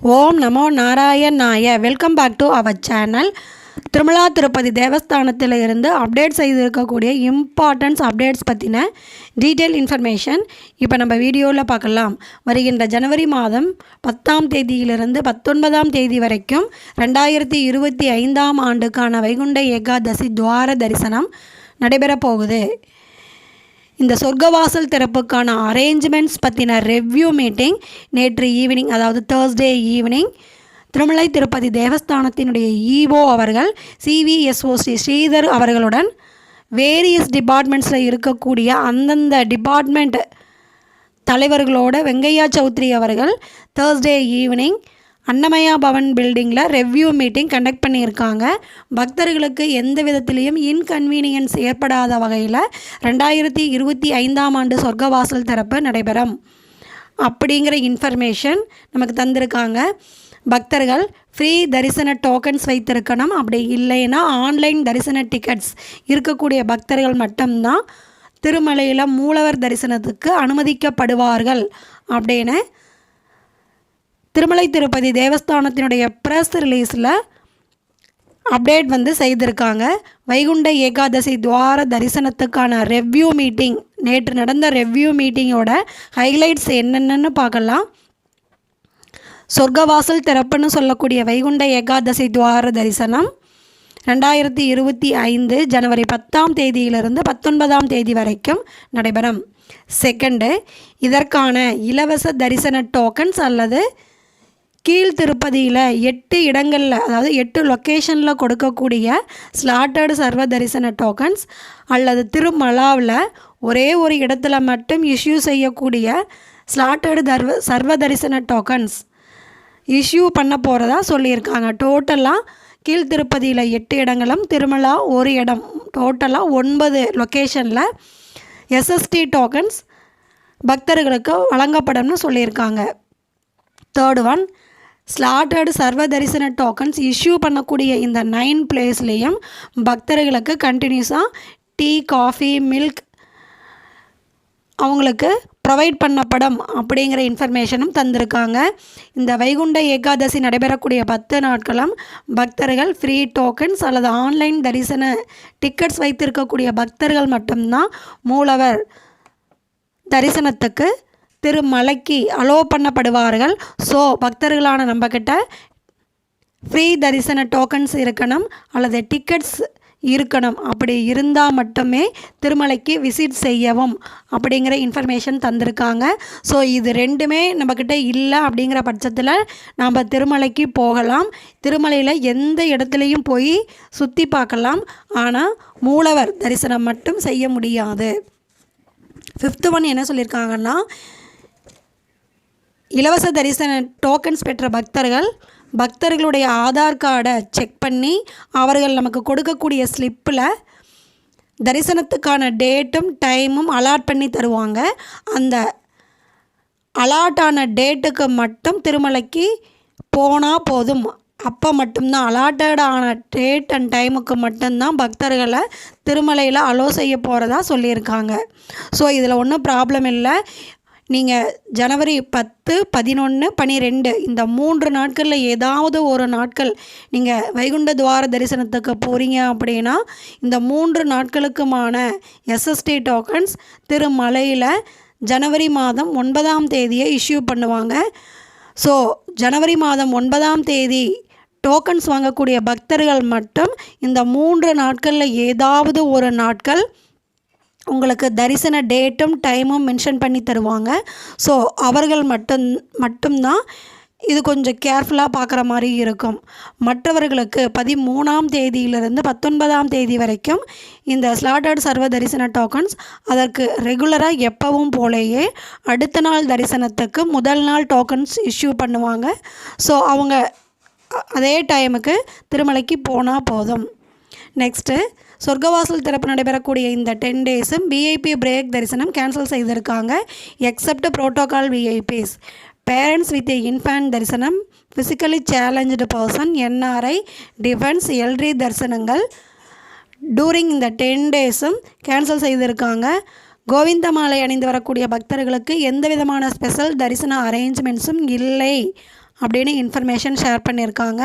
ஓம் நமோ நாராயணாய. Welcome back to our channel Tirumala Tirupati தேவஸ்தானத்தில் இருந்து அப்டேட் செய்திருக்கக்கூடிய இம்பார்ட்டன்ஸ் அப்டேட்ஸ் பற்றின டீட்டெயில் இன்ஃபர்மேஷன் இப்போ நம்ம வீடியோவில் பார்க்கலாம். வருகின்ற ஜனவரி மாதம் பத்தாம் தேதியிலிருந்து பத்தொன்பதாம் தேதி வரைக்கும் ரெண்டாயிரத்தி இருபத்தி ஐந்தாம் ஆண்டுக்கான வைகுண்ட ஏகாதசி துவார தரிசனம் நடைபெறப் போகுது. இந்த சொர்க்கவாசல் திறப்புக்கான அரேஞ்ச்மெண்ட்ஸ் பற்றின ரெவ்யூ மீட்டிங் நேற்று ஈவினிங் அதாவது தேர்ஸ்டே ஈவினிங் திருமலை திருப்பதி தேவஸ்தானத்தினுடைய இஓ அவர்கள் சிவிஎஸ்ஓ ஸ்ரீ ஸ்ரீதர் அவர்களுடன் வேரியஸ் டிபார்ட்மெண்ட்ஸில் இருக்கக்கூடிய அந்தந்த டிபார்ட்மெண்ட் தலைவர்களோட வெங்கையா சௌத்ரி அவர்கள் தேர்ஸ்டே ஈவினிங் அன்னமயா பவன் பில்டிங்கில் ரெவ்யூ மீட்டிங் கண்டக்ட் பண்ணியிருக்காங்க. பக்தர்களுக்கு எந்த விதத்திலையும் இன்கன்வீனியன்ஸ் ஏற்படாத வகையில் ரெண்டாயிரத்தி இருபத்தி ஐந்தாம் ஆண்டு சொர்க்கவாசல் திறப்பு நடைபெறும். அப்படிங்கிற இன்ஃபர்மேஷன் நமக்கு தந்திருக்காங்க. பக்தர்கள் ஃப்ரீ தரிசன டோக்கன்ஸ் வைத்திருக்கணும். அப்படி இல்லைன்னா ஆன்லைன் தரிசன டிக்கெட்ஸ் இருக்கக்கூடிய பக்தர்கள் மட்டும்தான் திருமலையில் மூலவர் தரிசனத்துக்கு அனுமதிக்கப்படுவார்கள் அப்படின்னு திருமலை திருப்பதி தேவஸ்தானத்தினுடைய ப்ரெஸ் ரிலீஸில் அப்டேட் வந்து செய்திருக்காங்க. வைகுண்ட ஏகாதசி துவார தரிசனத்துக்கான ரெவ்யூ மீட்டிங் நேற்று நடந்த ரெவ்யூ மீட்டிங்கோட ஹைலைட்ஸ் என்னென்னு பார்க்கலாம். சொர்க்கவாசல் திறப்புன்னு சொல்லக்கூடிய வைகுண்ட ஏகாதசி துவார தரிசனம் ரெண்டாயிரத்தி இருபத்தி ஐந்து ஜனவரி பத்தாம் தேதியிலிருந்து பத்தொன்பதாம் தேதி வரைக்கும் நடைபெறும். செகண்டு இதற்கான இலவச தரிசன டோக்கன்ஸ் அல்லது கீழ் திருப்பதியில் எட்டு இடங்களில் அதாவது எட்டு லொக்கேஷனில் கொடுக்கக்கூடிய ஸ்லாட்டர்டு சர்வ தரிசன டோக்கன்ஸ் அல்லது திருமலாவில் ஒரே ஒரு இடத்துல மட்டும் இஷ்யூ செய்யக்கூடிய ஸ்லாட்டர்டு தர்வ சர்வ தரிசன டோக்கன்ஸ் இஷ்யூ பண்ண போகிறதா சொல்லியிருக்காங்க. டோட்டலாக கீழ் திருப்பதியில் எட்டு இடங்களும் திருமலா ஒரு இடம். டோட்டலாக ஒன்பது லொக்கேஷனில் எஸ்எஸ்டி டோக்கன்ஸ் பக்தர்களுக்கு வழங்கப்படும்னு சொல்லியிருக்காங்க. தேர்ட் ஒன் ஸ்லாட்டர்டு சர்வ தரிசன டோக்கன்ஸ் இஷ்யூ பண்ணக்கூடிய இந்த நைன் பிளேஸ்லேயும் பக்தர்களுக்கு கண்டினியூஸாக டீ காஃபி மில்க் அவங்களுக்கு ப்ரொவைட் பண்ணப்படும் அப்படிங்கிற இன்ஃபர்மேஷனும் தந்திருக்காங்க. இந்த வைகுண்ட ஏகாதசி நடைபெறக்கூடிய பத்து நாட்களும் பக்தர்கள் ஃப்ரீ டோக்கன்ஸ் அல்லது ஆன்லைன் தரிசன டிக்கெட்ஸ் வைத்திருக்கக்கூடிய பக்தர்கள் மட்டும்தான் மூலவர் தரிசனத்துக்கு திருமலைக்கு அலோ பண்ணப்படுவார்கள். ஸோ பக்தர்களான நம்மக்கிட்ட ஃப்ரீ தரிசன டோக்கன்ஸ் இருக்கணும் அல்லது டிக்கெட்ஸ் இருக்கணும். அப்படி இருந்தால் மட்டுமே திருமலைக்கு விசிட் செய்யவும் அப்படிங்கிற இன்ஃபர்மேஷன் தந்திருக்காங்க. ஸோ இது ரெண்டுமே நம்மக்கிட்ட இல்லை அப்படிங்கிற பட்சத்தில் நாம் திருமலைக்கு போகலாம். திருமலையில் எந்த இடத்துலையும் போய் சுற்றி பார்க்கலாம். ஆனால் மூலவர் தரிசனம் மட்டும் செய்ய முடியாது. ஃபிஃப்த்து ஒன் என்ன சொல்லியிருக்காங்கன்னா இலவச தரிசன டோக்கன்ஸ் பெற்ற பக்தர்கள் பக்தர்களுடைய ஆதார் கார்டை செக் பண்ணி அவர்கள் நமக்கு கொடுக்கக்கூடிய ஸ்லிப்பில் தரிசனத்துக்கான டேட்டும் டைமும் அலாட் பண்ணி தருவாங்க. அந்த அலாட்டான டேட்டுக்கு மட்டும் திருமலைக்கு போனால் போதும். அப்போ மட்டும்தான் அலாட்டடான டேட் அண்ட் டைமுக்கு மட்டும்தான் பக்தர்களை திருமலையில் அலோ செய்ய போகிறதா சொல்லியிருக்காங்க. ஸோ இதில் ஒன்றும் ப்ராப்ளம் இல்லை. நீங்கள் ஜனவரி பத்து பதினொன்று பனிரெண்டு இந்த மூன்று நாட்களில் ஏதாவது ஒரு நாட்கள் நீங்கள் வைகுண்ட துவார தரிசனத்துக்கு போகிறீங்க அப்படின்னா இந்த மூன்று நாட்களுக்குமான எஸ்எஸ்டி டோக்கன்ஸ் திருமலையில் ஜனவரி மாதம் ஒன்பதாம் தேதியை இஷ்யூ பண்ணுவாங்க. ஸோ ஜனவரி மாதம் ஒன்பதாம் தேதி டோக்கன்ஸ் வாங்கக்கூடிய பக்தர்கள் மட்டும் இந்த மூன்று நாட்களில் ஏதாவது ஒரு நாட்கள் உங்களுக்கு தரிசன டேட்டும் டைமும் மென்ஷன் பண்ணி தருவாங்க. ஸோ அவர்கள் மட்டும் மட்டும்தான் இது கொஞ்சம் கேர்ஃபுல்லாக பார்க்குற மாதிரி இருக்கும். மற்றவர்களுக்கு பதிமூணாம் தேதியிலிருந்து பத்தொன்பதாம் தேதி வரைக்கும் இந்த ஸ்லாட்டர்ட் சர்வ தரிசன டோக்கன்ஸ் அதற்கு ரெகுலராக எப்பவும் போலேயே அடுத்த நாள் தரிசனத்துக்கு முதல் நாள் டோக்கன்ஸ் இஷ்யூ பண்ணுவாங்க. ஸோ அவங்க அதே டைமுக்கு திருமலைக்கு போனால் போதும். நெக்ஸ்ட்டு சொர்க்கவாசல் திறப்பு நடைபெறக்கூடிய இந்த டென் டேஸும் விஐபி பிரேக் தரிசனம் கேன்சல் செய்திருக்காங்க. Except protocol VIPs parents with infant தரிசனம். Physically challenge person NRI defence எல்ரி தரிசனங்கள். டூரிங் இந்த டென் டேஸும் கேன்சல் செய்திருக்காங்க. கோவிந்த மாலை அணிந்து வரக்கூடிய பக்தர்களுக்கு எந்த விதமான ஸ்பெஷல் தரிசன அரேஞ்ச்மெண்ட்ஸும் இல்லை. அப்படின்னு இன்ஃபர்மேஷன் ஷேர் பண்ணியிருக்காங்க.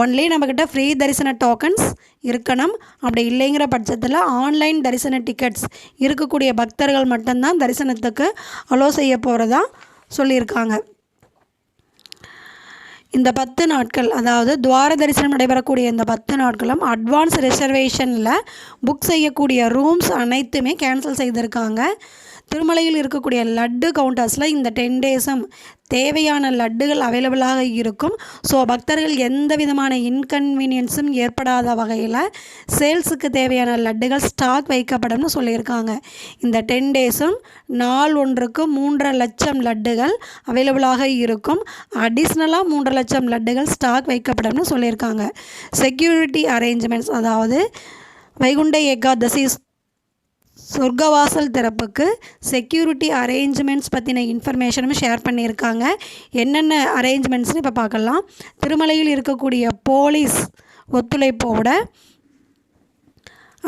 ஒன்லி நம்மக்கிட்ட ஃப்ரீ தரிசன டோக்கன்ஸ் இருக்கணும். அப்படி இல்லைங்கிற பட்சத்தில் ஆன்லைன் தரிசன டிக்கெட்ஸ் இருக்கக்கூடிய பக்தர்கள் மட்டும்தான் தரிசனத்துக்கு அலோ செய்ய போகிறதா சொல்லியிருக்காங்க. இந்த பத்து நாட்கள் அதாவது துவார தரிசனம் நடைபெறக்கூடிய இந்த பத்து நாட்களும் அட்வான்ஸ் ரிசர்வேஷனில் புக் செய்யக்கூடிய ரூம்ஸ் அனைத்துமே கேன்சல் செய்திருக்காங்க. திருமலையில் இருக்கக்கூடிய லட்டு கவுண்டர்ஸில் இந்த டென் டேஸும் தேவையான லட்டுகள் அவைலபிளாக இருக்கும். ஸோ பக்தர்கள் எந்த விதமான இன்கன்வீனியன்ஸும் ஏற்படாத வகையில் சேல்ஸுக்கு தேவையான லட்டுகள் ஸ்டாக் வைக்கப்படும்னு சொல்லியிருக்காங்க. இந்த டென் டேஸும் நாள் ஒன்றுக்கு மூன்றரை லட்சம் லட்டுகள் அவைலபிளாக இருக்கும். அடிஷ்னலாக மூன்றரை லட்சம் லட்டுகள் ஸ்டாக் வைக்கப்படும்னு சொல்லியிருக்காங்க. செக்யூரிட்டி அரேஞ்ச்மெண்ட்ஸ் அதாவது வைகுண்ட ஏகாதசி சொர்க்கவாசல் திறப்புக்கு செக்யூரிட்டி அரேஞ்ச்மெண்ட்ஸ் பற்றின இன்ஃபர்மேஷனும் ஷேர் பண்ணியிருக்காங்க. என்னென்ன அரேஞ்ச்மெண்ட்ஸ்னு இப்போ பார்க்கலாம். திருமலையில் இருக்கக்கூடிய போலீஸ் ஒத்துழைப்போட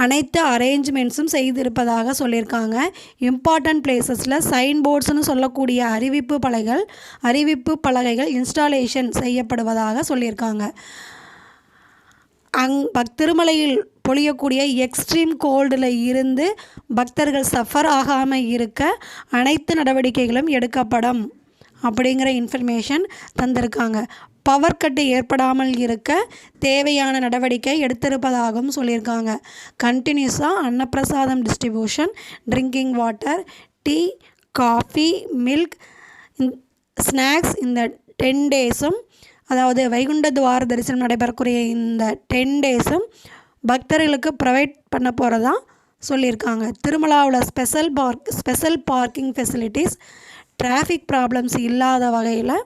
அனைத்து அரேஞ்ச்மெண்ட்ஸும் செய்திருப்பதாக சொல்லியிருக்காங்க. இம்பார்ட்டண்ட் பிளேசஸில் சைன் போர்ட்ஸ்னு சொல்லக்கூடிய அறிவிப்பு பலகைகள் அறிவிப்பு பலகைகள் இன்ஸ்டாலேஷன் செய்யப்படுவதாக சொல்லியிருக்காங்க. அங் பக் திருமலையில் பொழியக்கூடிய எக்ஸ்ட்ரீம் கோல்டில் இருந்து பக்தர்கள் சஃபர் ஆகாமல் இருக்க அனைத்து நடவடிக்கைகளும் எடுக்கப்படும் அப்படிங்கிற இன்ஃபர்மேஷன் தந்திருக்காங்க. பவர் கட்டு ஏற்படாமல் இருக்க தேவையான நடவடிக்கை எடுத்திருப்பதாகவும் சொல்லியிருக்காங்க. கண்டினியூஸாக அன்னப்பிரசாதம் distribution drinking water tea coffee milk snacks இந்த டென் டேஸும் அதாவது வைகுண்ட துவார தரிசனம் நடைபெறக்கூடிய இந்த டென் டேஸும் பக்தர்களுக்கு ப்ரொவைட் பண்ண போகிறதா சொல்லியிருக்காங்க. திருமலாவில் special park special parking facilities traffic problems இல்லாத வகையில்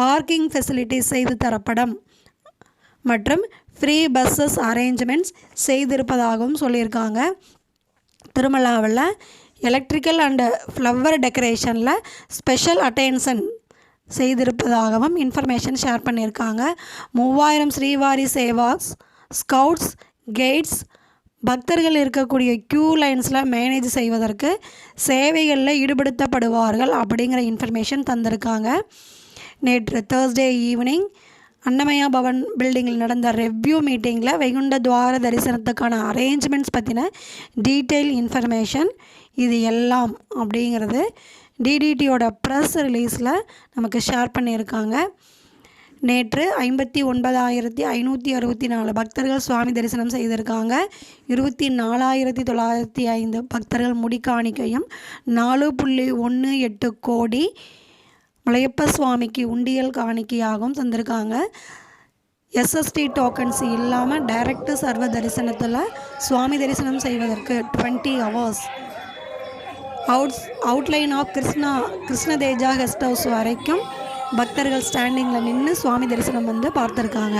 பார்க்கிங் ஃபெசிலிட்டிஸ் செய்து தரப்படும். மற்றும் ஃப்ரீ பஸ்ஸஸ் அரேஞ்ச்மெண்ட்ஸ் செய்திருப்பதாகவும் சொல்லியிருக்காங்க. திருமலாவில் எலக்ட்ரிக்கல் அண்டு ஃப்ளவர் டெக்கரேஷனில் ஸ்பெஷல் அட்டென்ஷன் செய்திருப்பதாகவும் இன்ஃபர்மேஷன் ஷேர் பண்ணியிருக்காங்க. மூவாயிரம் ஸ்ரீவாரி சேவாஸ் ஸ்கவுட்ஸ் கெய்ட்ஸ் பக்தர்கள் இருக்கக்கூடிய க்யூ லைன்ஸில் மேனேஜ் செய்வதற்கு சேவைகளில் ஈடுபடுத்தப்படுவார்கள் அப்படிங்கிற இன்ஃபர்மேஷன் தந்திருக்காங்க. நேற்று தேர்ஸ்டே ஈவினிங் அன்னமயா பவன் பில்டிங்கில் நடந்த ரெவ்யூ மீட்டிங்கில் வைகுண்ட துவார தரிசனத்துக்கான அரேஞ்ச்மெண்ட்ஸ் பற்றின டீட்டெயில் இன்ஃபர்மேஷன் இது எல்லாம் அப்படிங்கிறது. டிடிடியோட ப்ரெஸ் ரிலீஸில் நமக்கு ஷேர் பண்ணியிருக்காங்க. நேற்று ஐம்பத்தி ஒன்பதாயிரத்தி ஐநூற்றி அறுபத்தி நாலு பக்தர்கள் சுவாமி தரிசனம் செய்திருக்காங்க. இருபத்தி நாலாயிரத்தி தொள்ளாயிரத்தி ஐந்து பக்தர்கள் முடிக்காணிக்கையும் நாலு புள்ளி ஒன்று எட்டு கோடி மலையப்ப சுவாமிக்கு உண்டியல் காணிக்கையாகவும் தந்திருக்காங்க. எஸ்எஸ்டி டோக்கன்ஸ் இல்லாமல் டைரக்ட் சர்வ தரிசனத்தில் சுவாமி தரிசனம் செய்வதற்கு twenty hours outs outline of Krishna Krishnateja guest house வரைக்கும் பக்தர்கள் ஸ்டாண்டிங்கில் நின்று சுவாமி தரிசனம் வந்து பார்த்துருக்காங்க.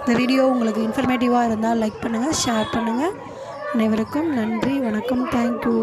இந்த வீடியோ உங்களுக்கு இன்ஃபர்மேட்டிவாக இருந்தால் லைக் பண்ணுங்கள் ஷேர் பண்ணுங்கள் அனைவருக்கும் நன்றி வணக்கம் தேங்க்யூ